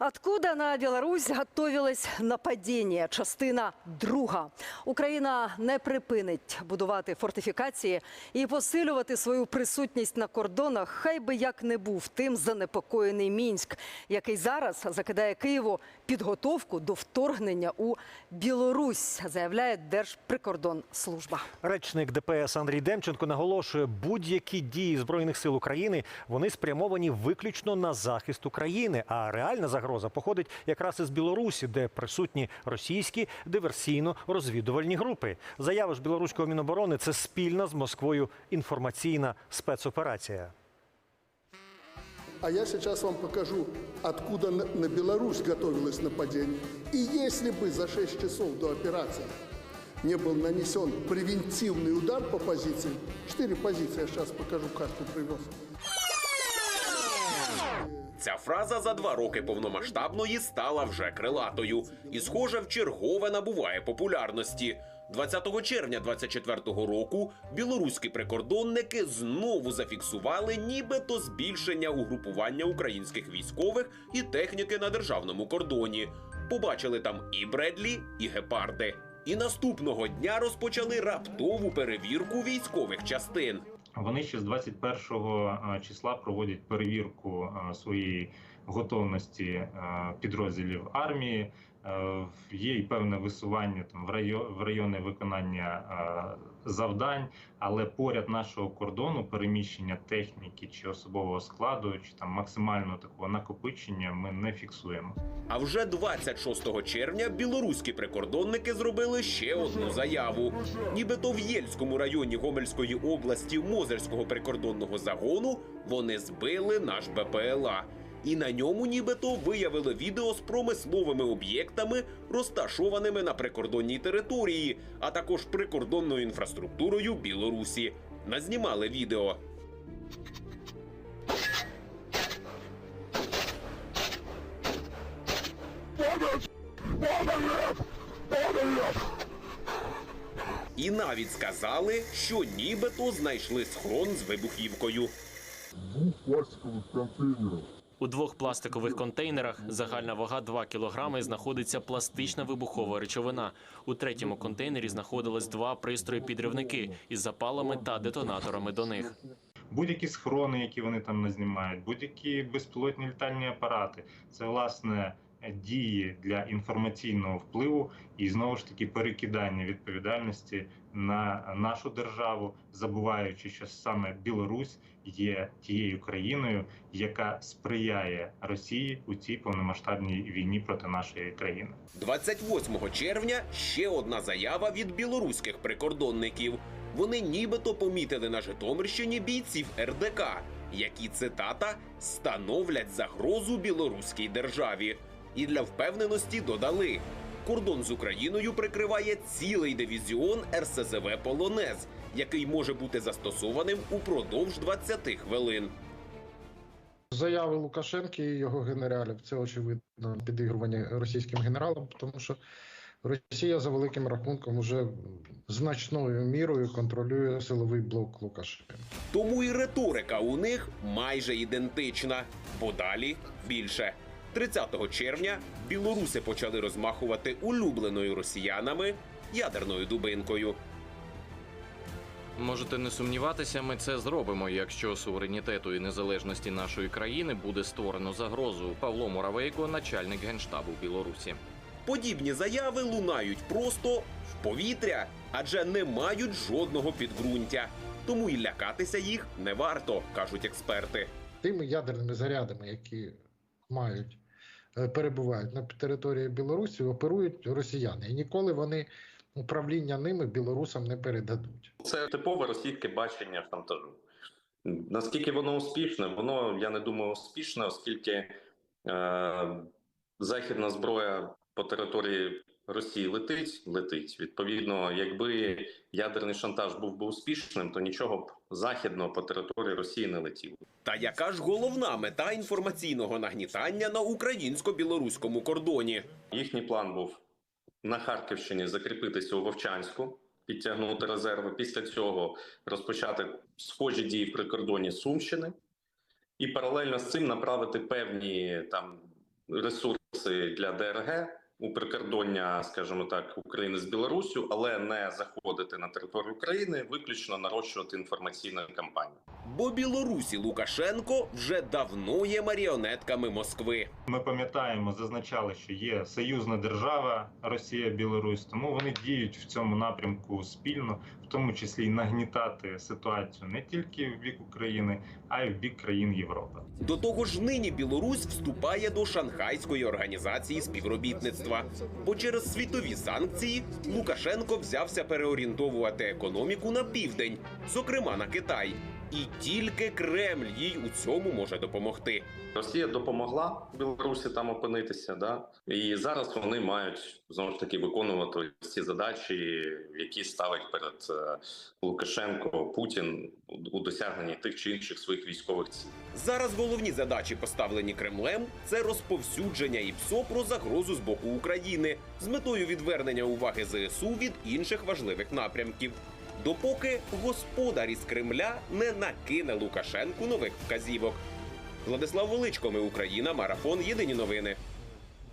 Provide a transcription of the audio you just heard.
Откуда на Білорусь готовилось нападіння? Частина друга. Україна не припинить будувати фортифікації і посилювати свою присутність на кордонах. Хай би як не був тим занепокоєний мінськ, який зараз закидає Києву підготовку до вторгнення у Білорусь, заявляє Держприкордонслужба. Речник ДПС Андрій Демченко наголошує, будь-які дії збройних сил України вони спрямовані виключно на захист України. А реальна загроза походить якраз із Білорусі, де присутні російські диверсійно-розвідувальні групи. Заява ж білоруського міноборони це спільна з Москвою інформаційна спецоперація. А я сейчас вам покажу, откуда на на Беларусь готовилось нападение. И если бы за 6 часов до операции не был нанесен превентивный удар по позициям, 4 позиции, я сейчас покажу, карту привез. Ця фраза за два роки повномасштабної стала вже крилатою і, схоже, вчергове набуває популярності. 20 червня 24-го року білоруські прикордонники знову зафіксували нібито збільшення угрупування українських військових і техніки на державному кордоні. Побачили там і Бредлі, і гепарди. І наступного дня розпочали раптову перевірку військових частин. Вони ще з 21 числа проводять перевірку е, своєї готовності е, підрозділів армії. Е, Є і певне висування там в райо- в райони виконання е, завдань, але поряд нашого кордону переміщення техніки чи особового складу, чи там максимального такого накопичення ми не фіксуємо. А вже 26 червня білоруські прикордонники зробили ще одну заяву. Нібито в Єльському районі Гомельської області Мозерського прикордонного загону вони збили наш БПЛА. І на ньому нібито виявили відео з промисловими об'єктами, розташованими на прикордонній території, а також прикордонною інфраструктурою Білорусі. Назнімали відео. І навіть сказали, що нібито знайшли схрон з вибухівкою. двух пластиковых контейнеров. У двох пластикових контейнерах загальна вага 2 кілограми знаходиться пластична вибухова речовина. У третьому контейнері знаходились два пристрої-підривники із запалами та детонаторами до них. Будь-які схорони, які вони там назнімають, будь-які безпілотні літальні апарати, це власне дії для інформаційного впливу і знову ж таки перекидання відповідальності на нашу державу, забуваючи, що саме Білорусь є тією країною, яка сприяє Росії у цій повномасштабній війні проти нашої країни. 28 червня ще одна заява від білоруських прикордонників. Вони нібито помітили на Житомирщині бійців РДК, які цитата становлять загрозу білоруській державі. І для впевненості додали. Кордон з Україною прикриває цілий дивізіон РСЗВ Полонез, який може бути застосованим упродовж 20 хвилин. Заяви Лукашенки і його генералів це очевидно підігрування російським генералам, тому що Росія за великим рахунком уже значною мірою контролює силовий блок Лукашенка. Тому і риторика у них майже ідентична. Подалі більше. 30 червня білоруси почали розмахувати улюбленою росіянами ядерною дубинкою. Можете не сумніватися, ми це зробимо, якщо суверенітету і незалежності нашої країни буде створено загрозу. Павло Муравейко, начальник генштабу Білорусі. Подібні заяви лунають просто в повітря, адже не мають жодного підґрунтя. Тому і лякатися їх не варто, кажуть експерти. Тими ядерними зарядами, які мають е, перебувають на території Білорусі, оперують росіяни, і ніколи вони управління ними білорусам не передадуть. Це типове російське бачення шантажу. Наскільки воно успішне? Воно, я не думаю, успішне, оскільки е, західна зброя по території Росії летить, летить. Відповідно, якби ядерний шантаж був би успішним, то нічого б західного по території Росії не летіло. Та яка ж головна мета інформаційного нагнітання на українсько-білоруському кордоні? Їхній план був на Харківщині закріпитися у Вовчанську, підтягнути резерви. Після цього розпочати схожі дії в прикордоні Сумщини, і паралельно з цим направити певні там ресурси для ДРГ у прикордоння, скажімо так, України з Білоруссю, але не заходити на територію України, виключно нарощувати інформаційну кампанію. Бо Білорусі Лукашенко вже давно є маріонетками Москви. Ми пам'ятаємо, зазначали, що є союзна держава Росія, Білорусь, тому вони діють в цьому напрямку спільно, в тому числі й нагнітати ситуацію не тільки в бік України, а й в бік країн Європи. До того ж, нині Білорусь вступає до Шанхайської організації співробітництва. Бо через світові санкції Лукашенко взявся переорієнтовувати економіку на південь, зокрема на Китай. І тільки Кремль їй у цьому може допомогти. Росія допомогла Білорусі там опинитися, да і зараз вони мають знову ж таки виконувати ці задачі, які ставить перед е, Лукашенко Путін у- у досягненні тих чи інших своїх військових цілей. Зараз головні задачі, поставлені Кремлем, це розповсюдження ІПСО про загрозу з боку України з метою відвернення уваги ЗСУ від інших важливих напрямків. Допоки господар із Кремля не накине Лукашенку нових вказівок. Владислав Величко, ми Україна, марафон. Єдині новини.